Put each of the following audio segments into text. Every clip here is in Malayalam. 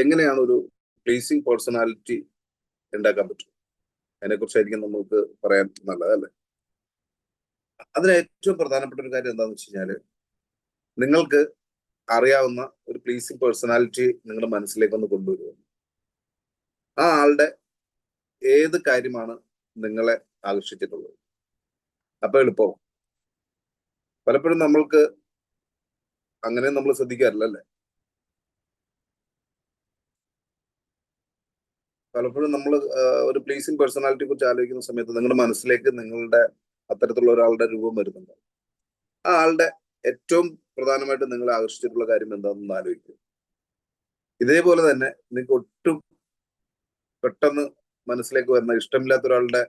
എങ്ങനെയാണ് ഒരു പ്ലീസിങ് പേഴ്സണാലിറ്റി ഉണ്ടാക്കാൻ പറ്റും? അതിനെക്കുറിച്ചായിരിക്കും നമുക്ക് പറയാൻ നല്ലത് അല്ലെ അതിന് ഏറ്റവും പ്രധാനപ്പെട്ട ഒരു കാര്യം എന്താണെന്ന് വെച്ച് കഴിഞ്ഞാൽ നിങ്ങൾക്ക് അറിയാവുന്ന ഒരു പ്ലീസിങ് പേഴ്സണാലിറ്റി നിങ്ങളുടെ മനസ്സിലേക്ക് ഒന്ന് കൊണ്ടുവരിക. ആ ആളുടെ ഏത് കാര്യമാണ് നിങ്ങളെ ആകർഷിച്ചിട്ടുള്ളത്? അപ്പൊ എളുപ്പം. പലപ്പോഴും നമ്മൾക്ക് അങ്ങനെ നമ്മൾ ശ്രദ്ധിക്കാറില്ല അല്ലേ? പലപ്പോഴും നമ്മൾ ഒരു പ്ലീസിങ് പേഴ്സണാലിറ്റിയെ കുറിച്ച് ആലോചിക്കുന്ന സമയത്ത് നിങ്ങളുടെ മനസ്സിലേക്ക് നിങ്ങളുടെ അത്തരത്തിലുള്ള ഒരാളുടെ രൂപം വരുന്നുണ്ട്. ആ ആളുടെ ഏറ്റവും പ്രധാനമായിട്ട് നിങ്ങളെ ആകർഷിച്ചിട്ടുള്ള കാര്യം എന്താണെന്ന് ആലോചിക്കും. ഇതേപോലെ തന്നെ നിങ്ങൾക്ക് ഒട്ടും പെട്ടെന്ന് മനസ്സിലേക്ക് വരുന്ന ഇഷ്ടമില്ലാത്ത ഒരാളുടെ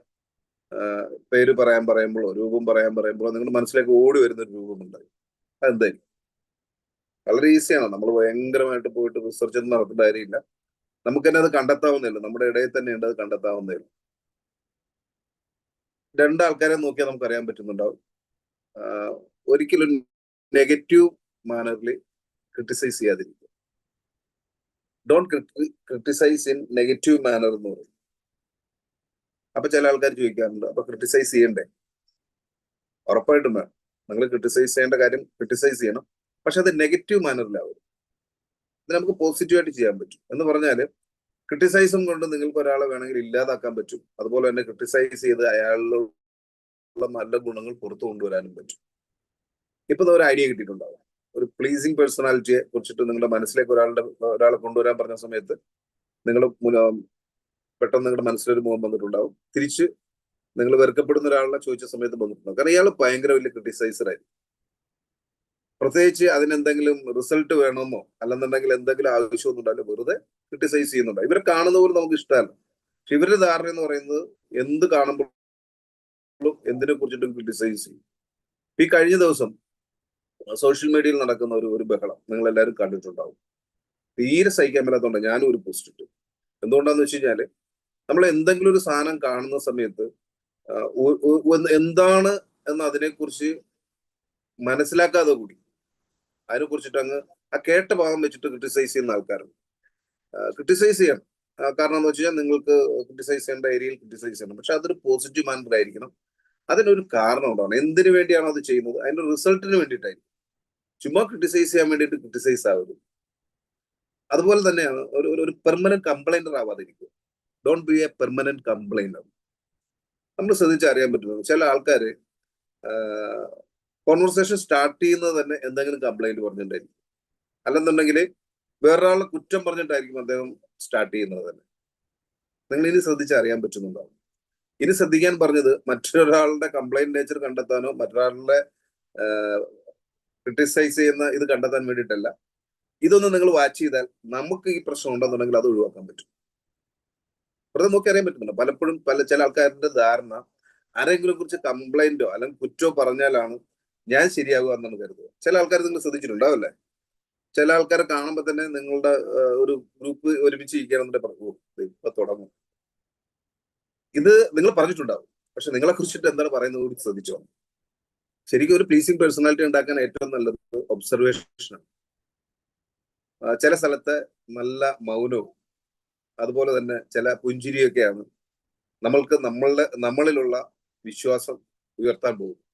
പേര് പറയാൻ പറയുമ്പോഴോ രൂപം പറയാൻ പറയുമ്പോഴോ നിങ്ങളുടെ മനസ്സിലേക്ക് ഓടി വരുന്ന ഒരു രൂപമുണ്ട് അതെന്തായാലും വളരെ ഈസിയാണ് നമ്മൾ ഭയങ്കരമായിട്ട് പോയിട്ട് റിസർച്ച് ഒന്നും നടത്തേണ്ട കാര്യമില്ല. നമുക്ക് തന്നെ അത് കണ്ടെത്താവുന്നില്ല നമ്മുടെ ഇടയിൽ തന്നെ ഉണ്ട് അത് കണ്ടെത്താവുന്നില്ല രണ്ടാൾക്കാരെ നോക്കിയാൽ നമുക്ക് അറിയാൻ പറ്റുന്നുണ്ടാവും ഒരിക്കലും നെഗറ്റീവ് മാനറിൽ ക്രിട്ടിസൈസ് ചെയ്യാതിരിക്കുക. Don't criticise in negative manner എന്ന് പറയും. അപ്പൊ ചില ആൾക്കാർ ചോദിക്കാറുണ്ട് അപ്പൊ ക്രിട്ടിസൈസ് ചെയ്യണ്ടേ? ഉറപ്പായിട്ടും വേണം. നിങ്ങൾ ക്രിട്ടിസൈസ് ചെയ്യേണ്ട കാര്യം ക്രിട്ടിസൈസ് ചെയ്യണം. പക്ഷെ അത് നെഗറ്റീവ് മാനറിലാവും നമുക്ക് പോസിറ്റീവായിട്ട് ചെയ്യാൻ പറ്റും. എന്ന് പറഞ്ഞാൽ ക്രിട്ടിസൈസും കൊണ്ട് നിങ്ങൾക്ക് ഒരാളെ വേണമെങ്കിൽ ഇല്ലാതാക്കാൻ പറ്റും. അതുപോലെ തന്നെ ക്രിട്ടിസൈസ് ചെയ്ത് അയാളിലുള്ള നല്ല ഗുണങ്ങൾ പുറത്തു കൊണ്ടുവരാനും പറ്റും. ഇപ്പൊ ഒരു ഐഡിയ കിട്ടിയിട്ടുണ്ടാവും. ഒരു പ്ലീസിങ് പേഴ്സണാലിറ്റിയെ കുറിച്ചിട്ട് നിങ്ങളുടെ മനസ്സിലേക്ക് ഒരാളുടെ ഒരാളെ കൊണ്ടുവരാൻ പറഞ്ഞ സമയത്ത് നിങ്ങൾ പെട്ടെന്ന് നിങ്ങളുടെ മനസ്സിലൊരു മുഖം വന്നിട്ടുണ്ടാവും. തിരിച്ച് നിങ്ങൾ വെറുക്കപ്പെടുന്ന ഒരാളെ ചോദിച്ച സമയത്ത് വന്നിട്ടുണ്ടാവും. കാരണം ഇയാൾ ഭയങ്കര വലിയ ക്രിട്ടിസൈസർ ആയിരിക്കും. പ്രത്യേകിച്ച് അതിനെന്തെങ്കിലും റിസൾട്ട് വേണമെന്നോ അല്ലെന്നുണ്ടെങ്കിൽ എന്തെങ്കിലും ആവശ്യമൊന്നും ഉണ്ടാവില്ല. വെറുതെ ക്രിട്ടിസൈസ് ചെയ്യുന്നുണ്ടോ. ഇവരെ കാണുന്ന പോലും നമുക്ക് ഇഷ്ടമല്ല. പക്ഷെ ഇവരുടെ ധാരണ എന്ന് പറയുന്നത് എന്ത് കാണുമ്പോഴും എന്തിനെ കുറിച്ചിട്ടും ക്രിട്ടിസൈസ് ചെയ്യും. ഈ കഴിഞ്ഞ ദിവസം സോഷ്യൽ മീഡിയയിൽ നടക്കുന്ന ഒരു ഒരു ബഹളം നിങ്ങൾ എല്ലാവരും കണ്ടിട്ടുണ്ടാവും. തീരെ സഹിക്കാൻ പറ്റാത്തതുകൊണ്ട് ഞാനും ഒരു പോസ്റ്റ് ഇട്ടു എന്തുകൊണ്ടാന്ന് വെച്ച് കഴിഞ്ഞാൽ നമ്മൾ എന്തെങ്കിലും ഒരു സാധനം കാണുന്ന സമയത്ത് എന്താണ് എന്ന് അതിനെക്കുറിച്ച് മനസ്സിലാക്കാതെ കൂടി അതിനെ കുറിച്ചിട്ട് അങ്ങ് ആ കേട്ട ഭാഗം വെച്ചിട്ട് ക്രിട്ടിസൈസ് ചെയ്യുന്ന ആൾക്കാരുണ്ട്. ക്രിട്ടിസൈസ് ചെയ്യണം. കാരണം എന്ന് വെച്ചാൽ നിങ്ങൾക്ക് ക്രിട്ടിസൈസ് ചെയ്യേണ്ട ഏരിയയിൽ ക്രിട്ടിസൈസ് ചെയ്യണം. പക്ഷെ അതൊരു പോസിറ്റീവ് മാനർ ആയിരിക്കണം. അതിനൊരു കാരണം ഉണ്ടാവണം. എന്തിനു വേണ്ടിയാണോ അത് ചെയ്യുന്നത്? അതിന്റെ റിസൾട്ടിന് വേണ്ടിയിട്ടായിരിക്കും. ചുമ്മാ ക്രിട്ടിസൈസ് ചെയ്യാൻ വേണ്ടിയിട്ട് ക്രിട്ടിസൈസ് ആവരുത്. അതുപോലെ തന്നെയാണ് ഒരു ഒരു permanent complainer ആവാതിരിക്കുക. Don't be a permanent complainer നമ്മൾ ശ്രദ്ധിച്ചറിയാൻ പറ്റുന്നത് ചില ആൾക്കാര് കോൺവെർസേഷൻ സ്റ്റാർട്ട് ചെയ്യുന്നത് തന്നെ എന്തെങ്കിലും കംപ്ലൈന്റ് പറഞ്ഞിട്ടുണ്ടായിരിക്കും. അല്ലെന്നുണ്ടെങ്കിൽ വേറൊരാളെ കുറ്റം പറഞ്ഞിട്ടായിരിക്കും അദ്ദേഹം സ്റ്റാർട്ട് ചെയ്യുന്നത് തന്നെ. നിങ്ങൾ ഇനി ശ്രദ്ധിച്ചറിയാൻ പറ്റുന്നുണ്ടാവും. ഇനി ശ്രദ്ധിക്കാൻ പറഞ്ഞത് മറ്റൊരാളുടെ കംപ്ലൈന്റ് നേച്ചർ കണ്ടെത്താനോ മറ്റൊരാളുടെ ക്രിട്ടിസൈസ് ചെയ്യുന്ന ഇത് കണ്ടെത്താൻ വേണ്ടിയിട്ടല്ല. ഇതൊന്ന് നിങ്ങൾ വാച്ച് ചെയ്താൽ നമുക്ക് ഈ പ്രശ്നം ഉണ്ടെന്നുണ്ടെങ്കിൽ അത് ഒഴിവാക്കാൻ പറ്റും. വെറുതെ നമുക്ക് അറിയാൻ പറ്റുന്നുണ്ട്? പലപ്പോഴും പല ചില ആൾക്കാരുടെ ധാരണ ആരെങ്കിലും കുറിച്ച് കംപ്ലൈന്റോ അല്ലെങ്കിൽ കുറ്റോ പറഞ്ഞാലാണ് ഞാൻ ശരിയാകുക എന്നാണ് കരുതുക. ചില ആൾക്കാർ നിങ്ങൾ ശ്രദ്ധിച്ചിട്ടുണ്ടാവല്ലേ? ചില ആൾക്കാരെ കാണുമ്പോൾ തന്നെ നിങ്ങളുടെ ഒരു ഗ്രൂപ്പ് ഒരുമിച്ച് ഇരിക്കുകയാണെന്നുണ്ടെ പറഞ്ഞു ഇപ്പൊ തുടങ്ങും. ഇത് നിങ്ങൾ പറഞ്ഞിട്ടുണ്ടാവും. പക്ഷെ നിങ്ങളെ കുറിച്ചിട്ട് എന്താണ് പറയുന്നത് കൂടി ശ്രദ്ധിച്ചോ ശരിക്കും ഒരു പ്ലീസിങ് പേഴ്സണാലിറ്റി ഉണ്ടാക്കാൻ ഏറ്റവും നല്ലത് ഒബ്സർവേഷനാണ് ചില സ്ഥലത്തെ നല്ല മൗനവും അതുപോലെ തന്നെ ചില പുഞ്ചിരിയൊക്കെയാണ് നമ്മൾക്ക് നമ്മളുടെ നമ്മളിലുള്ള വിശ്വാസം ഉയർത്താൻ പോകും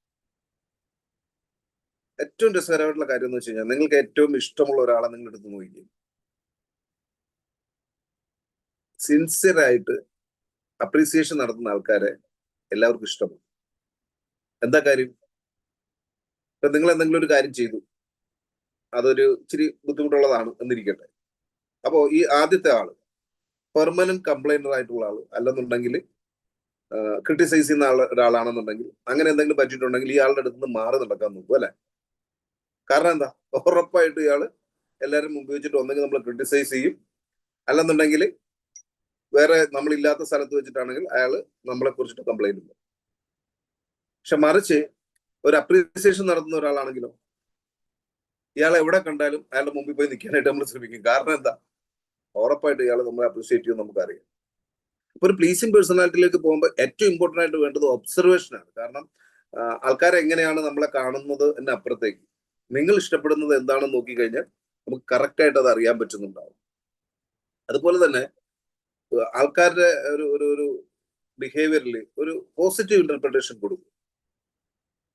ഏറ്റവും രസകരമായിട്ടുള്ള കാര്യം എന്ന് വെച്ച് കഴിഞ്ഞാൽ നിങ്ങൾക്ക് ഏറ്റവും ഇഷ്ടമുള്ള ഒരാളെ നിങ്ങൾ എടുത്ത് നോക്കിക്കും സിൻസിയറായിട്ട് അപ്രീസിയേഷൻ നടത്തുന്ന ആൾക്കാരെ എല്ലാവർക്കും ഇഷ്ടമാണ്. എന്താ കാര്യം? ഇപ്പൊ നിങ്ങൾ എന്തെങ്കിലും ഒരു കാര്യം ചെയ്തു. അതൊരു ഇച്ചിരി ബുദ്ധിമുട്ടുള്ളതാണ് എന്നിരിക്കട്ടെ. അപ്പോ ഈ ആദ്യത്തെ ആൾ പെർമനന്റ് കംപ്ലൈനർ ആയിട്ടുള്ള ആൾ അല്ലെന്നുണ്ടെങ്കിൽ ക്രിട്ടിസൈസ് ചെയ്യുന്ന ആൾ ഒരാളാണെന്നുണ്ടെങ്കിൽ അങ്ങനെ എന്തെങ്കിലും പറ്റിയിട്ടുണ്ടെങ്കിൽ ഈ ആളുടെ അടുത്ത് നിന്ന് മാറി നടക്കാൻ നോക്കും അല്ലെ? കാരണം എന്താ? ഉറപ്പായിട്ട് ഇയാൾ എല്ലാവരും മുമ്പ് വെച്ചിട്ട് ഒന്നെങ്കിൽ നമ്മൾ ക്രിട്ടിസൈസ് ചെയ്യും. അല്ലെന്നുണ്ടെങ്കിൽ വേറെ നമ്മളില്ലാത്ത സ്ഥലത്ത് വെച്ചിട്ടാണെങ്കിൽ അയാൾ നമ്മളെ കുറിച്ചിട്ട് കംപ്ലൈന്റ് ഉണ്ട് പക്ഷെ മറിച്ച് ഒരു അപ്രീസിയേഷൻ നടത്തുന്ന ഒരാളാണെങ്കിലോ ഇയാളെ എവിടെ കണ്ടാലും അയാളുടെ മുമ്പിൽ പോയി നിൽക്കാനായിട്ട് നമ്മൾ ശ്രമിക്കും. കാരണം എന്താ? ഉറപ്പായിട്ട് ഇയാൾ നമ്മളെ അപ്രീഷിയേറ്റ് ചെയ്യും നമുക്കറിയാം. അപ്പൊ ഒരു പ്ലീസിങ് പേഴ്സണാലിറ്റിയിലേക്ക് പോകുമ്പോൾ ഏറ്റവും ഇമ്പോർട്ടന്റ് ആയിട്ട് വേണ്ടത് ഒബ്സർവേഷനാണ് കാരണം ആൾക്കാരെ എങ്ങനെയാണ് നമ്മളെ കാണുന്നത് എന്ന അപ്പുറത്തേക്ക് നിങ്ങൾ ഇഷ്ടപ്പെടുന്നത് എന്താണെന്ന് നോക്കിക്കഴിഞ്ഞാൽ നമുക്ക് കറക്റ്റായിട്ട് അത് അറിയാൻ പറ്റുന്നുണ്ടാവും. അതുപോലെ തന്നെ ആൾക്കാരുടെ ഒരു ഒരു ഒരു ബിഹേവിയറിൽ ഒരു പോസിറ്റീവ് ഇന്റർപ്രിട്ടേഷൻ കൊടുക്കും.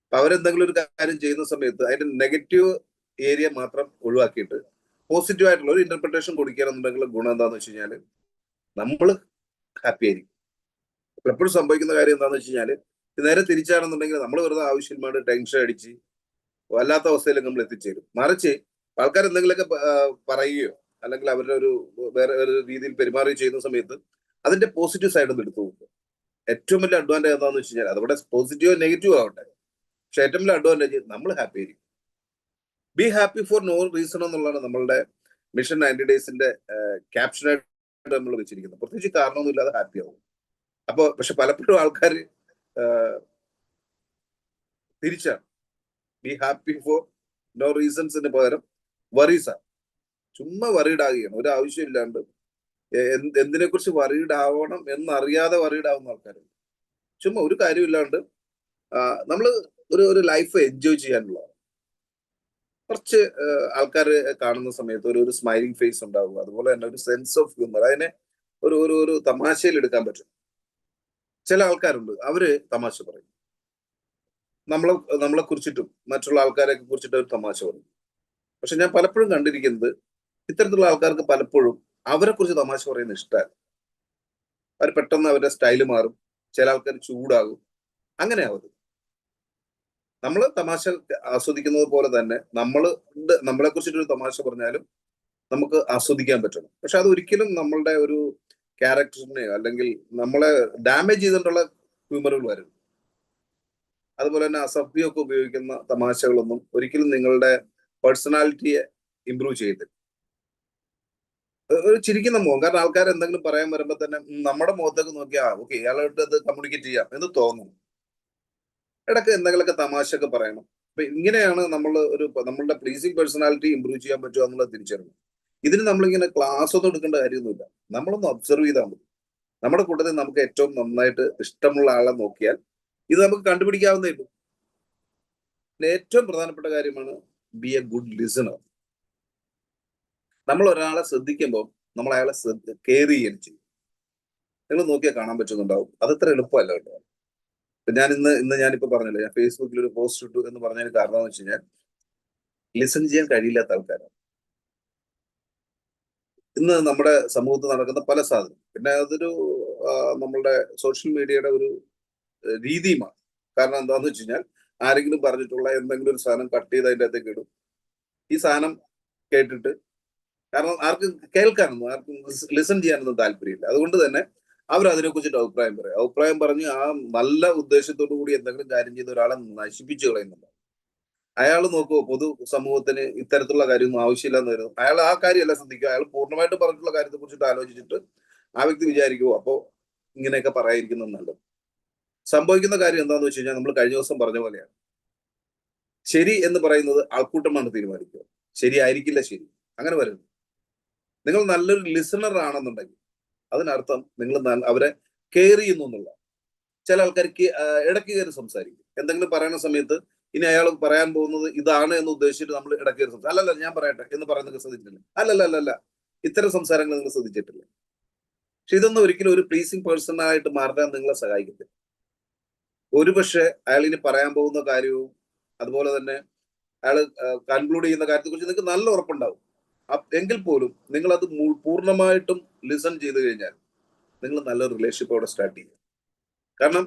അപ്പൊ അവരെന്തെങ്കിലും ഒരു കാര്യം ചെയ്യുന്ന സമയത്ത് അതിന്റെ നെഗറ്റീവ് ഏരിയ മാത്രം ഒഴിവാക്കിയിട്ട് പോസിറ്റീവ് ആയിട്ടുള്ള ഒരു ഇന്റർപ്രിട്ടേഷൻ കൊടുക്കുകയാണെന്നുണ്ടെങ്കിൽ ഗുണം എന്താന്ന് വെച്ച് കഴിഞ്ഞാൽ നമ്മൾ ഹാപ്പി ആയിരിക്കും. എപ്പോഴും സംഭവിക്കുന്ന കാര്യം എന്താണെന്ന് വെച്ച് കഴിഞ്ഞാൽ നേരെ തിരിച്ചാണെന്നുണ്ടെങ്കിൽ നമ്മൾ വെറുതെ ആവശ്യമായിട്ട് ടെൻഷൻ അടിച്ച് വല്ലാത്ത അവസ്ഥയിലേക്ക് നമ്മൾ എത്തിച്ചേരും. മറിച്ച് ആൾക്കാർ എന്തെങ്കിലുമൊക്കെ പറയുകയോ അല്ലെങ്കിൽ അവരുടെ ഒരു വേറെ ഒരു രീതിയിൽ പെരുമാറുകയോ ചെയ്യുന്ന സമയത്ത് അതിന്റെ പോസിറ്റീവ് സൈഡ് ഒന്ന് എടുത്തു നോക്കുക. ഏറ്റവും വലിയ അഡ്വാന്റേജ് എന്താണെന്ന് വെച്ച് കഴിഞ്ഞാൽ അതവിടെ പോസിറ്റീവോ നെഗറ്റീവോ ആവട്ടെ. പക്ഷെ ഏറ്റവും വലിയ അഡ്വാന്റേജ് നമ്മൾ ഹാപ്പി ആയിരിക്കും. Be happy for no reason എന്നുള്ളതാണ് നമ്മളുടെ മിഷൻ നയന്റി ഡേയ്സിന്റെ ക്യാപ്ഷനായിട്ട് നമ്മൾ വെച്ചിരിക്കുന്നത്. പ്രത്യേകിച്ച് കാരണമൊന്നും ഇല്ലാതെ ഹാപ്പി ആവും. അപ്പോൾ പക്ഷെ പലപ്പോഴും ആൾക്കാർ തിരിച്ചാണ്. ബി ഹാപ്പി ഫോർ നോ റീസൺസിന് പകരം വറീസ് ആണ് ചുമ്മാ വറീഡ് ആകുകയാണ്. ഒരു ആവശ്യമില്ലാണ്ട് എന്തിനെ കുറിച്ച് വറീഡ് ആവണം എന്നറിയാതെ വറീഡ് ആവുന്ന ആൾക്കാരുണ്ട്. ചുമ്മാ ഒരു കാര്യമില്ലാണ്ട് നമ്മൾ ഒരു ഒരു ലൈഫ് എൻജോയ് ചെയ്യാനുള്ളതാണ്. കുറച്ച് ആൾക്കാർ കാണുന്ന സമയത്ത് ഒരു ഒരു സ്മൈലിംഗ് ഫേസ് ഉണ്ടാവുക. അതുപോലെ തന്നെ ഒരു സെൻസ് ഓഫ് ഹ്യൂമർ അതിനെ ഒരു ഒരു ഒരു തമാശയിൽ എടുക്കാൻ പറ്റും. ചില ആൾക്കാരുണ്ട്. അവർ തമാശ പറയും. നമ്മളെ നമ്മളെ കുറിച്ചിട്ടും മറ്റുള്ള ആൾക്കാരെ കുറിച്ചിട്ട് ഒരു തമാശ പറയും പക്ഷെ ഞാൻ പലപ്പോഴും കണ്ടിരിക്കുന്നത് ഇത്തരത്തിലുള്ള ആൾക്കാർക്ക് പലപ്പോഴും അവരെ കുറിച്ച് തമാശ പറയുന്ന ഇഷ്ടമല്ല അവർ പെട്ടെന്ന് അവരുടെ സ്റ്റൈൽ മാറും ചില ആൾക്കാർ ചൂടാകും അങ്ങനെ ആവരുത്. നമ്മൾ തമാശ ആസ്വദിക്കുന്നത് പോലെ തന്നെ നമ്മൾ നമ്മളെ കുറിച്ചിട്ടൊരു തമാശ പറഞ്ഞാലും നമുക്ക് ആസ്വദിക്കാൻ പറ്റണം. പക്ഷെ അത് ഒരിക്കലും നമ്മളുടെ ഒരു ക്യാരക്ടറിനെയോ അല്ലെങ്കിൽ നമ്മളെ ഡാമേജ് ചെയ്തിട്ടുള്ള ഹ്യൂമറുകൾ വരും അതുപോലെ തന്നെ അസഭ്യമൊക്കെ ഉപയോഗിക്കുന്ന തമാശകളൊന്നും ഒരിക്കലും നിങ്ങളുടെ പേഴ്സണാലിറ്റിയെ ഇമ്പ്രൂവ് ചെയ്തില്ല ഒരു ചിരിക്കുന്ന മുഖം കാരണം ആൾക്കാർ എന്തെങ്കിലും പറയാൻ വരുമ്പോൾ തന്നെ നമ്മുടെ മുഖത്തേക്ക് നോക്കിയാൽ ഓക്കെ ഇയാളായിട്ട് അത് കമ്മ്യൂണിക്കേറ്റ് ചെയ്യാം എന്ന് തോന്നുന്നു ഇടയ്ക്ക് എന്തെങ്കിലുമൊക്കെ തമാശയൊക്കെ പറയണം. അപ്പൊ ഇങ്ങനെയാണ് നമ്മൾ ഒരു നമ്മളുടെ പ്ലീസിങ് പേഴ്സണാലിറ്റി ഇമ്പ്രൂവ് ചെയ്യാൻ പറ്റുക എന്നുള്ളത് തിരിച്ചറിയണം ഇതിന് നമ്മളിങ്ങനെ ക്ലാസ് ഒന്നും എടുക്കേണ്ട കാര്യമൊന്നുമില്ല. നമ്മളൊന്ന് ഒബ്സർവ് ചെയ്താൽ മതി. നമ്മുടെ കൂട്ടത്തിൽ നമുക്ക് ഏറ്റവും നന്നായിട്ട് ഇഷ്ടമുള്ള ആളെ നോക്കിയാൽ ഇത് നമുക്ക് കണ്ടുപിടിക്കാവുന്നേ ഉള്ളൂ. ഏറ്റവും പ്രധാനപ്പെട്ട കാര്യമാണ് ബി എ ഗുഡ് ലിസണർ നമ്മൾ ഒരാളെ ശ്രദ്ധിക്കുമ്പോൾ നമ്മൾ അയാളെ കെയർ ചെയ്യുകയും ചെയ്യും. നിങ്ങൾ നോക്കിയാൽ കാണാൻ പറ്റുന്നുണ്ടാവും. അതത്ര എളുപ്പമല്ല കേട്ടോ. ഇപ്പൊ ഞാൻ ഇന്ന് ഇന്ന് ഞാനിപ്പോ പറഞ്ഞില്ല ഞാൻ ഫേസ്ബുക്കിൽ ഒരു പോസ്റ്റ് ഇട്ടു എന്ന് പറഞ്ഞതിന് കാരണം വെച്ച് കഴിഞ്ഞാൽ ലിസൺ ചെയ്യാൻ കഴിയില്ലാത്ത ആൾക്കാരാണ്. ഇന്ന് നമ്മുടെ സമൂഹത്തിൽ നടക്കുന്ന പല സാധനം പിന്നെ അതൊരു നമ്മളുടെ സോഷ്യൽ മീഡിയയുടെ ഒരു രീതിയുമാണ്. കാരണം എന്താന്ന് വെച്ച് കഴിഞ്ഞാൽ ആരെങ്കിലും പറഞ്ഞിട്ടുള്ള എന്തെങ്കിലും ഒരു സാധനം കട്ട് ചെയ്ത് അതിന്റെ അകത്തേക്ക് ഇടും. ഈ സാധനം കേട്ടിട്ട് കാരണം ആർക്കും കേൾക്കാനൊന്നും ആർക്കും ലിസൺ ചെയ്യാനൊന്നും താല്പര്യമില്ല. അതുകൊണ്ട് തന്നെ അവർ അതിനെ കുറിച്ചിട്ട് അഭിപ്രായം പറയും. അഭിപ്രായം പറഞ്ഞ് ആ നല്ല ഉദ്ദേശത്തോടു കൂടി എന്തെങ്കിലും കാര്യം ചെയ്ത ഒരാളെ നശിപ്പിച്ചു കളയുന്നുണ്ട്. അയാൾ നോക്കുമോ പൊതു സമൂഹത്തിന് ഇത്തരത്തിലുള്ള കാര്യമൊന്നും ആവശ്യമില്ലെന്ന് വരുന്നു അയാൾ ആ കാര്യമല്ല ശ്രദ്ധിക്കുക. അയാൾ പൂർണമായിട്ട് പറഞ്ഞിട്ടുള്ള കാര്യത്തെ കുറിച്ചിട്ട് ആലോചിച്ചിട്ട് ആ വ്യക്തി വിചാരിക്കുമോ അപ്പോ ഇങ്ങനെയൊക്കെ പറയാതിരിക്കുന്നത് നല്ലത്. സംഭവിക്കുന്ന കാര്യം എന്താന്ന് വെച്ച് കഴിഞ്ഞാൽ നമ്മൾ കഴിഞ്ഞ ദിവസം പറഞ്ഞ പോലെയാണ്. ശരി എന്ന് പറയുന്നത് ആൾക്കൂട്ടമാണ് തീരുമാനിക്കുക. ശരിയായിരിക്കില്ല ശരി. അങ്ങനെ വരുന്നു. നിങ്ങൾ നല്ലൊരു ലിസണർ ആണെന്നുണ്ടെങ്കിൽ അതിനർത്ഥം നിങ്ങൾ അവരെ കെയർ ചെയ്യുന്നു എന്നുള്ള. ചില ആൾക്കാർക്ക് ഇടയ്ക്ക് കയറി സംസാരിക്കും. എന്തെങ്കിലും പറയുന്ന സമയത്ത് ഇനി അയാൾ പറയാൻ പോകുന്നത് ഇതാണ് എന്ന് ഉദ്ദേശിച്ചിട്ട് നമ്മൾ ഇടയ്ക്ക് കയറി സംസാരിക്കും. അല്ലല്ല ഞാൻ പറയട്ടെ എന്ന് പറയുന്നത് ശ്രദ്ധിച്ചിട്ടില്ല. അല്ലല്ല അല്ലല്ല ഇത്തരം സംസാരങ്ങൾ നിങ്ങൾ ശ്രദ്ധിച്ചിട്ടില്ല. പക്ഷെ ഇതൊന്നും ഒരിക്കലും ഒരു പ്ലീസിങ് പേഴ്സൺ ആയിട്ട് മാറാൻ നിങ്ങളെ സഹായിക്കത്തില്ല. ഒരുപക്ഷെ അയാൾ ഇനി പറയാൻ പോകുന്ന കാര്യവും അതുപോലെ തന്നെ അയാൾ കൺക്ലൂഡ് ചെയ്യുന്ന കാര്യത്തെ കുറിച്ച് നിങ്ങൾക്ക് നല്ല ഉറപ്പുണ്ടാവും. എങ്കിൽ പോലും നിങ്ങൾ അത് പൂർണമായിട്ടും ലിസൺ ചെയ്ത് കഴിഞ്ഞാൽ നിങ്ങൾ നല്ലൊരു റിലേഷൻഷിപ്പ് അവിടെ സ്റ്റാർട്ട് ചെയ്യും. കാരണം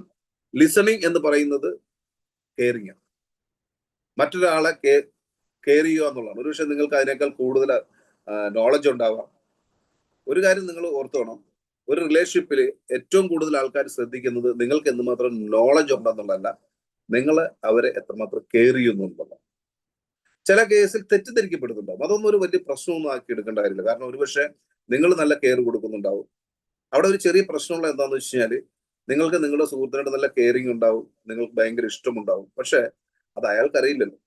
ലിസണിങ് എന്ന് പറയുന്നത് കെയറിങ് ആണ്. മറ്റൊരാളെ കെയർ ചെയ്യുക എന്നുള്ളതാണ്. ഒരു പക്ഷേ നിങ്ങൾക്ക് അതിനേക്കാൾ കൂടുതൽ നോളജ് ഉണ്ടാവാം. ഒരു കാര്യം നിങ്ങൾ ഓർത്തോണം. ഒരു റിലേഷൻഷിപ്പിൽ ഏറ്റവും കൂടുതൽ ആൾക്കാർ ശ്രദ്ധിക്കുന്നത് നിങ്ങൾക്ക് എന്തുമാത്രം നോളജ് ഉണ്ടെന്നുള്ളതല്ല നിങ്ങൾ അവരെ എത്രമാത്രം കെയർ ചെയ്യുന്നു ചില കേസിൽ തെറ്റിദ്ധരിക്കപ്പെടുന്നുണ്ടാവും. അതൊന്നും ഒരു വലിയ പ്രശ്നമൊന്നും ആക്കി എടുക്കേണ്ട കാര്യമില്ല. കാരണം ഒരുപക്ഷെ നിങ്ങൾ നല്ല കെയർ കൊടുക്കുന്നുണ്ടാവും. അവിടെ ഒരു ചെറിയ പ്രശ്നമുള്ള എന്താണെന്ന് വെച്ച് കഴിഞ്ഞാൽ നിങ്ങൾക്ക് നിങ്ങളുടെ സുഹൃത്തിനോട് നല്ല കെയറിങ് ഉണ്ടാവും. നിങ്ങൾക്ക് ഭയങ്കര ഇഷ്ടമുണ്ടാവും. പക്ഷെ അത് അയാൾക്കറിയില്ലല്ലോ.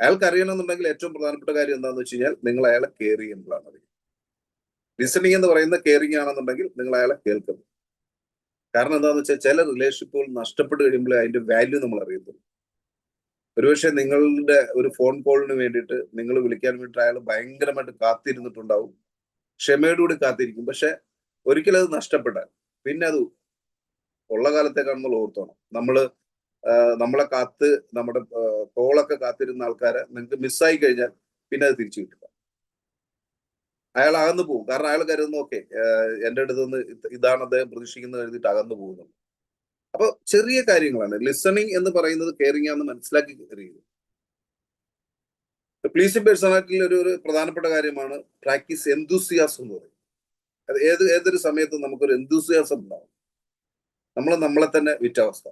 അയാൾക്കറിയണമെന്നുണ്ടെങ്കിൽ ഏറ്റവും പ്രധാനപ്പെട്ട കാര്യം എന്താണെന്ന് വെച്ച് കഴിഞ്ഞാൽ നിങ്ങൾ അയാളെ കെയർ ചെയ്യുന്നതാണ്. ലിസണിങ് എന്ന് പറയുന്ന കെയറിങ് ആണെന്നുണ്ടെങ്കിൽ നിങ്ങൾ അയാളെ കേൾക്കുന്നു. കാരണം എന്താണെന്ന് വെച്ചാൽ ചില റിലേഷൻഷിപ്പുകൾ നഷ്ടപ്പെട്ട് കഴിയുമ്പോൾ അതിന്റെ വാല്യൂ നമ്മൾ അറിയത്തുള്ളൂ. ഒരുപക്ഷെ നിങ്ങളുടെ ഒരു ഫോൺ കോളിന് വേണ്ടിയിട്ട് നിങ്ങൾ വിളിക്കാൻ വേണ്ടിയിട്ട് അയാൾ ഭയങ്കരമായിട്ട് കാത്തിരുന്നിട്ടുണ്ടാവും. ക്ഷമയോടുകൂടി കാത്തിരിക്കും. പക്ഷെ ഒരിക്കലും അത് നഷ്ടപ്പെട്ടാൽ പിന്നെ അത് ഉള്ള കാലത്തേക്കാണ് നമ്മൾ ഓർത്തോണം. നമ്മൾ നമ്മളെ കാത്ത് നമ്മുടെ കോളൊക്കെ കാത്തിരുന്ന ആൾക്കാരെ നിങ്ങൾക്ക് മിസ്സായി കഴിഞ്ഞാൽ പിന്നെ അത് തിരിച്ചു കിട്ടില്ല. അയാൾ അകന്നു പോകും. കാരണം അയാൾ കരുതുന്നു ഓക്കെ എന്റെ അടുത്ത് നിന്ന് ഇതാണ് അദ്ദേഹം പ്രതീക്ഷിക്കുന്നത് എഴുതിയിട്ട് അകന്നു പോകുന്നു. അപ്പൊ ചെറിയ കാര്യങ്ങളാണ്. ലിസണിങ് എന്ന് പറയുന്നത് കെയറിംഗ് ആണെന്ന് മനസ്സിലാക്കി കയറിയത്. പ്ലീസിംഗ് പേഴ്സണാലിറ്റിയിൽ ഒരു ഒരു പ്രധാനപ്പെട്ട കാര്യമാണ് പ്രാക്ടീസ് എന്തൂസിയാസം എന്ന് പറയും അത് ഏത് ഏതൊരു സമയത്തും നമുക്കൊരു എന്തൂസിയാസം ഉണ്ടാവും. നമ്മൾ നമ്മളെ തന്നെ വിറ്റ അവസ്ഥ.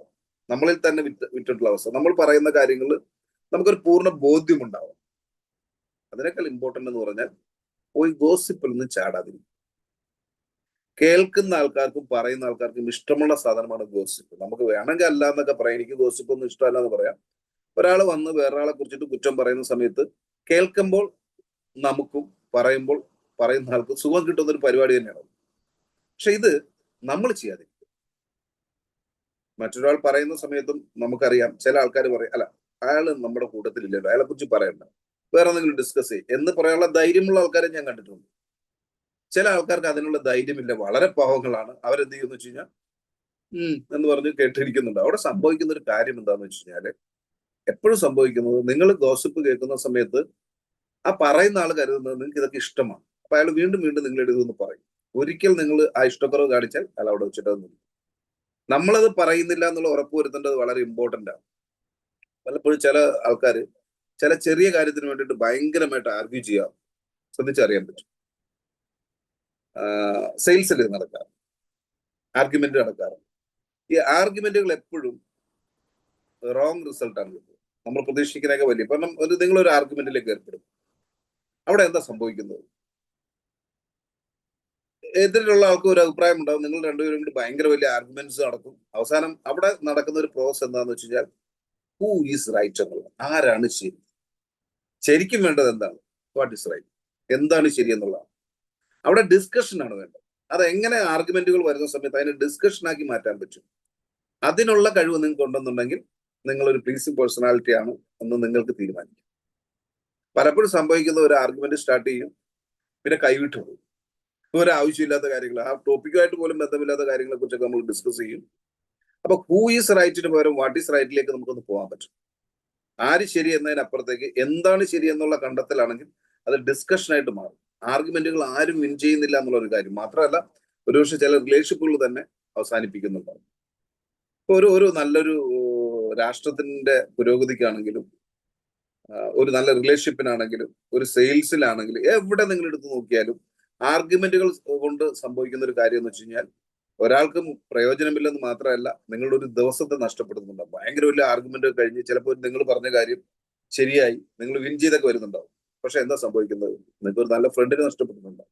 നമ്മളിൽ തന്നെ വിറ്റ് വിറ്റിട്ടുള്ള അവസ്ഥ. നമ്മൾ പറയുന്ന കാര്യങ്ങൾ നമുക്കൊരു പൂർണ ബോധ്യം ഉണ്ടാവും. അതിനേക്കാൾ ഇമ്പോർട്ടന്റ് എന്ന് പറഞ്ഞാൽ പോയി ഗോസിപ്പിൽ നിന്ന് ചാടാതിരിക്കും കേൾക്കുന്ന ആൾക്കാർക്കും പറയുന്ന ആൾക്കാർക്കും ഇഷ്ടമുള്ള സാധനമാണ് ഗോസിപ്പ്. നമുക്ക് വേണമെങ്കിൽ അല്ല എന്നൊക്കെ പറയാം. എനിക്ക് ഗോസിപ്പ് ഒന്നും ഇഷ്ടമല്ല എന്ന് പറയാം. ഒരാൾ വന്ന് വേറൊരാളെ കുറിച്ചിട്ട് കുറ്റം പറയുന്ന സമയത്ത് കേൾക്കുമ്പോൾ നമുക്കും പറയുമ്പോൾ പറയുന്ന ആൾക്ക് സുഖം കിട്ടുന്ന ഒരു പരിപാടി തന്നെയാണ് പക്ഷെ ഇത് നമ്മൾ ചെയ്യാതെ മറ്റൊരാൾ പറയുന്ന സമയത്തും നമുക്കറിയാം. ചില ആൾക്കാർ പറയും അല്ല അയാൾ നമ്മുടെ കൂട്ടത്തിലില്ലല്ലോ. അയാളെ കുറിച്ച് പറയണ്ട. വേറെ എന്തെങ്കിലും ഡിസ്കസ് ചെയ്യും. എന്ന് പറയാനുള്ള ധൈര്യമുള്ള ആൾക്കാരെ ഞാൻ കണ്ടിട്ടുണ്ട്. ചില ആൾക്കാർക്ക് അതിനുള്ള ധൈര്യമില്ല. വളരെ പാവങ്ങളാണ്. അവരെന്ത് ചെയ്യുമെന്ന് വെച്ച് കഴിഞ്ഞാൽ ഉം എന്ന് പറഞ്ഞ് കേട്ടിരിക്കുന്നുണ്ട്. അവിടെ സംഭവിക്കുന്ന ഒരു കാര്യം എന്താന്ന് വെച്ച് കഴിഞ്ഞാൽ എപ്പോഴും സംഭവിക്കുന്നത് നിങ്ങൾ ഗോസിപ്പ് കേൾക്കുന്ന സമയത്ത് ആ പറയുന്ന ആൾ കരുതുന്നത് നിങ്ങൾക്ക് ഇതൊക്കെ ഇഷ്ടമാണ്. അപ്പൊ അയാൾ വീണ്ടും വീണ്ടും നിങ്ങളുടെ ഇതൊന്ന് പറയും. ഒരിക്കൽ നിങ്ങൾ ആ ഇഷ്ടക്കുറവ് കാണിച്ചാൽ അയാൾ അവിടെ വെച്ചിട്ട് നിർത്തും. നമ്മളത് പറയുന്നില്ല എന്നുള്ള ഉറപ്പ് വരുത്തേണ്ടത് വളരെ ഇമ്പോർട്ടന്റ് ആണ്. പലപ്പോഴും ചില ആൾക്കാർ ചില ചെറിയ കാര്യത്തിന് വേണ്ടിയിട്ട് ഭയങ്കരമായിട്ട് ആർഗ്യൂ ചെയ്യാം. ശ്രദ്ധിച്ചറിയാൻ പറ്റും. സെയിൽസിൽ നടക്കാറ്. ആർഗ്യുമെന്റ് നടക്കാറ്. ഈ ആർഗ്യുമെന്റുകൾ എപ്പോഴും റോങ് റിസൾട്ടാണ് കിട്ടുന്നത് നമ്മൾ പ്രതീക്ഷിക്കുന്നതൊക്കെ വലിയ. കാരണം ഒരു നിങ്ങളൊരു ആർഗ്യുമെന്റിലേക്ക് ഏർപ്പെടും. അവിടെ എന്താ സംഭവിക്കുന്നത്? എതിരിലുള്ള ആൾക്ക് ഒരു അഭിപ്രായം ഉണ്ടാവും. നിങ്ങൾ രണ്ടുപേരും കൂടി ഭയങ്കര വലിയ ആർഗ്യുമെന്റ്സ് നടക്കും. അവസാനം അവിടെ നടക്കുന്ന ഒരു പ്രോസസ് എന്താന്ന് വെച്ച് കഴിഞ്ഞാൽ ഹൂ ഈസ് റൈറ്റ് എന്നുള്ളത്? ആരാണ് ശരി? ശരിക്കും വേണ്ടത് എന്താണ്? വാട്ട് ഇസ് റൈറ്റ് എന്താണ് ശരി എന്നുള്ളതാണ്. അവിടെ ഡിസ്കഷൻ ആണ് വേണ്ടത്. അത് എങ്ങനെ ആർഗ്യുമെന്റുകൾ വരുന്ന സമയത്ത് അതിനെ ഡിസ്കഷൻ ആക്കി മാറ്റാൻ പറ്റും? അതിനുള്ള കഴിവ് നിങ്ങൾക്ക് ഉണ്ടെന്നുണ്ടെങ്കിൽ നിങ്ങൾ ഒരു പ്ലീസിംഗ് പേഴ്സണാലിറ്റി ആണ് എന്ന് നിങ്ങൾക്ക് തീരുമാനിക്കും. പലപ്പോഴും സംഭവിക്കുന്ന ഒരു ആർഗ്യുമെന്റ് സ്റ്റാർട്ട് ചെയ്യും പിന്നെ കൈവിട്ടു പോകും. ഒരു ആവശ്യമില്ലാത്ത കാര്യങ്ങൾ ആ ടോപ്പിക്കുമായിട്ട് പോലും ബന്ധമില്ലാത്ത കാര്യങ്ങളെ കുറിച്ചൊക്കെ നമ്മൾ ഡിസ്കസ് ചെയ്യും. അപ്പൊ ഹൂ ഈസ് റൈറ്റിന് പകരം വാട്ട് ഈസ് റൈറ്റിലേക്ക് നമുക്കൊന്ന് പോകാൻ പറ്റും. ആര് ശരി എന്നതിനപ്പുറത്തേക്ക് എന്താണ് ശരി എന്നുള്ള കണ്ടെത്തലാണെങ്കിൽ അത് ഡിസ്കഷനായിട്ട് മാറും. ആർഗ്യുമെന്റുകൾ ആരും വിൻ ചെയ്യുന്നില്ല എന്നുള്ള ഒരു കാര്യം മാത്രമല്ല ഒരുപക്ഷെ ചില റിലേഷൻഷിപ്പുകൾ തന്നെ അവസാനിപ്പിക്കുന്നുണ്ടാവും. ഒരു ഒരു നല്ലൊരു രാഷ്ട്രത്തിന്റെ പുരോഗതിക്കാണെങ്കിലും ഒരു നല്ല റിലേഷൻഷിപ്പിനാണെങ്കിലും ഒരു സെയിൽസിലാണെങ്കിലും എവിടെ നിങ്ങൾ എടുത്തു നോക്കിയാലും ആർഗ്യുമെന്റുകൾ കൊണ്ട് സംഭവിക്കുന്ന ഒരു കാര്യം എന്ന് വെച്ച് കഴിഞ്ഞാൽ ഒരാൾക്കും പ്രയോജനമില്ലെന്ന് മാത്രമല്ല നിങ്ങളുടെ ഒരു ദിവസത്തെ നഷ്ടപ്പെടുന്നുണ്ട്. ഭയങ്കര വലിയ ആർഗ്യുമെന്റ് കഴിഞ്ഞ് ചിലപ്പോൾ നിങ്ങൾ പറഞ്ഞ കാര്യം ശരിയായി നിങ്ങൾ വിൻ ചെയ്തൊക്കെ വരുന്നുണ്ടാവും. പക്ഷെ എന്താ സംഭവിക്കുന്നത്? നിങ്ങൾക്ക് ഒരു നല്ല ഫ്രണ്ടിനെ നഷ്ടപ്പെടുന്നുണ്ടാവും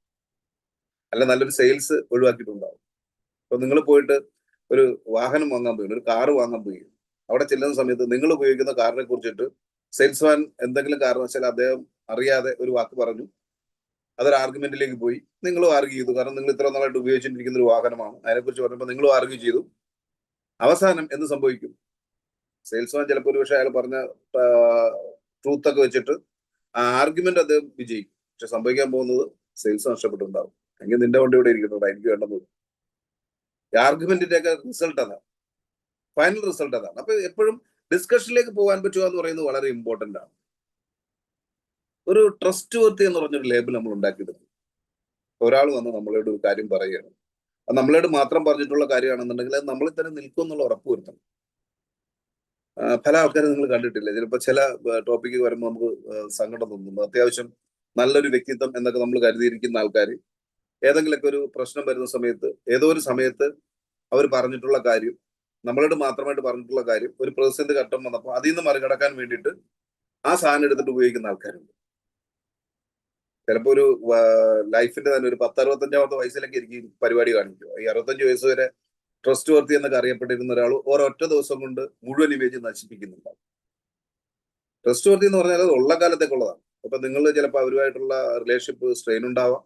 അല്ല നല്ലൊരു സെയിൽസ് ഒഴിവാക്കിയിട്ടുണ്ടാവും. അപ്പൊ നിങ്ങൾ പോയിട്ട് ഒരു വാഹനം വാങ്ങാൻ പോയി ഒരു കാറ് വാങ്ങാൻ പോയി. അവിടെ ചെല്ലുന്ന സമയത്ത് നിങ്ങൾ ഉപയോഗിക്കുന്ന കാറിനെ കുറിച്ചിട്ട് സെയിൽസ്മാൻ എന്തെങ്കിലും കാരണവശാൽ അദ്ദേഹം അറിയാതെ ഒരു വാക്ക് പറഞ്ഞു. അതൊരു ആർഗ്യുമെന്റിലേക്ക് പോയി. നിങ്ങളും ആർഗ്യൂ ചെയ്തു. കാരണം നിങ്ങൾ ഇത്ര നാളായിട്ട് ഉപയോഗിച്ചുകൊണ്ടിരിക്കുന്ന ഒരു വാഹനമാണ്. അതിനെക്കുറിച്ച് പറഞ്ഞപ്പോൾ നിങ്ങളും ആർഗ്യൂ ചെയ്തു. അവസാനം എന്ത് സംഭവിക്കും? സെയിൽസ്മാൻ ചിലപ്പോൾ ഒരു പക്ഷേ അയാൾ പറഞ്ഞ ട്രൂത്ത് ഒക്കെ വെച്ചിട്ട് ആ ആർഗ്യുമെന്റ് അദ്ദേഹം വിജയിക്കും. പക്ഷെ സംഭവിക്കാൻ പോകുന്നത് സെയിൽസ് നഷ്ടപ്പെട്ടിട്ടുണ്ടാവും എങ്കിൽ നിന്റെ വണ്ടി ഇവിടെ ഇരിക്കുന്നുണ്ടോ എനിക്ക് വേണ്ടത് ആർഗ്യുമെന്റിന്റെ ഒക്കെ റിസൾട്ട് അതാണ് ഫൈനൽ റിസൾട്ട് അതാണ്. അപ്പൊ എപ്പോഴും ഡിസ്കഷനിലേക്ക് പോകാൻ പറ്റുക എന്ന് പറയുന്നത് വളരെ ഇമ്പോർട്ടന്റ് ആണ്. ഒരു ട്രസ്റ്റ് വർത്തി എന്ന് പറഞ്ഞൊരു ലേബിൾ നമ്മൾ ഉണ്ടാക്കിയെടുക്കും ഒരാൾ വന്ന് നമ്മളോട് ഒരു കാര്യം പറയുകയാണ്. അത് നമ്മളോട് മാത്രം പറഞ്ഞിട്ടുള്ള കാര്യമാണെന്നുണ്ടെങ്കിൽ അത് നമ്മളിൽ തന്നെ നിൽക്കും എന്നുള്ള ഉറപ്പ് വരുത്തണം. പല ആൾക്കാരും നിങ്ങൾ കണ്ടിട്ടില്ല? ചിലപ്പോൾ ചില ടോപ്പിക്ക് വരുമ്പോൾ നമുക്ക് സങ്കടം തോന്നുന്നു അത്യാവശ്യം നല്ലൊരു വ്യക്തിത്വം എന്നൊക്കെ നമ്മൾ കരുതിയിരിക്കുന്ന ആൾക്കാർ ഏതെങ്കിലുമൊക്കെ ഒരു പ്രശ്നം വരുന്ന സമയത്ത് ഏതോ ഒരു സമയത്ത് അവർ പറഞ്ഞിട്ടുള്ള കാര്യം നമ്മളോട് മാത്രമായിട്ട് പറഞ്ഞിട്ടുള്ള കാര്യം ഒരു പ്രതിസന്ധി ഘട്ടം വന്നപ്പോൾ അതിൽ നിന്ന് മറികടക്കാൻ വേണ്ടിയിട്ട് ആ സാധനം എടുത്തിട്ട് ഉപയോഗിക്കുന്ന ആൾക്കാരുണ്ട്. ചിലപ്പോൾ ഒരു ലൈഫിന്റെ തന്നെ ഒരു പത്ത് അറുപത്തഞ്ചാമത്തെ വയസ്സിലൊക്കെ എനിക്ക് പരിപാടി കാണിക്കും. ഈ അറുപത്തഞ്ച് വയസ്സ് വരെ ട്രസ്റ്റ് വർത്തി എന്നൊക്കെ അറിയപ്പെട്ടിരുന്ന ഒരാൾ ഒരൊറ്റ ദിവസം കൊണ്ട് മുഴുവൻ ഇമേജ് നശിപ്പിക്കുന്നുണ്ടാവും. ട്രസ്റ്റ് വർത്തി എന്ന് പറഞ്ഞാൽ അത് ഉള്ള കാലത്തേക്കുള്ളതാണ് അപ്പൊ നിങ്ങൾ ചിലപ്പോൾ അവരുമായിട്ടുള്ള റിലേഷൻഷിപ്പ് സ്ട്രെയിൻ ഉണ്ടാവാം.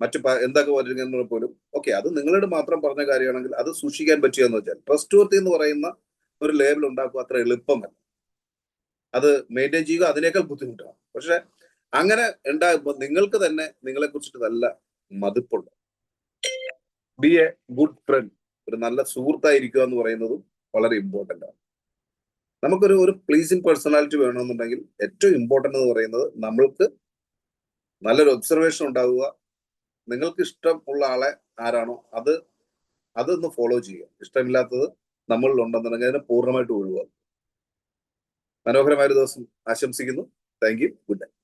മറ്റു എന്തൊക്കെ വരുന്ന പോലും. ഓക്കെ അത് നിങ്ങളോട് മാത്രം പറഞ്ഞ കാര്യമാണെങ്കിൽ അത് സൂക്ഷിക്കാൻ പറ്റുകയെന്ന് വെച്ചാൽ ട്രസ്റ്റ് വർത്തി എന്ന് പറയുന്ന ഒരു ലേബിൾ ഉണ്ടാക്കുക അത്ര എളുപ്പമല്ല. അത് മെയിന്റെയിൻ ചെയ്യുക അതിനേക്കാൾ ബുദ്ധിമുട്ടാണ്. പക്ഷെ അങ്ങനെ ഉണ്ടാകുമ്പോൾ നിങ്ങൾക്ക് തന്നെ നിങ്ങളെ കുറിച്ചിട്ട് നല്ല മതിപ്പുണ്ട്. ബി എ ഗുഡ് ഫ്രണ്ട് ഒരു നല്ല സുഹൃത്തായിരിക്കുക എന്ന് പറയുന്നതും വളരെ ഇമ്പോർട്ടന്റ് ആണ്. നമുക്കൊരു ഒരു പ്ലീസിങ് പേഴ്സണാലിറ്റി വേണമെന്നുണ്ടെങ്കിൽ ഏറ്റവും ഇമ്പോർട്ടന്റ് എന്ന് പറയുന്നത് നമ്മൾക്ക് നല്ലൊരു ഒബ്സർവേഷൻ ഉണ്ടാവുക. നിങ്ങൾക്ക് ഇഷ്ടമുള്ള ആളെ ആരാണോ അത് അതൊന്ന് ഫോളോ ചെയ്യുക. ഇഷ്ടമില്ലാത്തത് നമ്മളിൽ ഉണ്ടെന്നുണ്ടെങ്കിൽ അതിനെ പൂർണമായിട്ട് ഒഴിവാക്കുക. മനോഹരമായ ഒരു ദിവസം ആശംസിക്കുന്നു. Thank you good night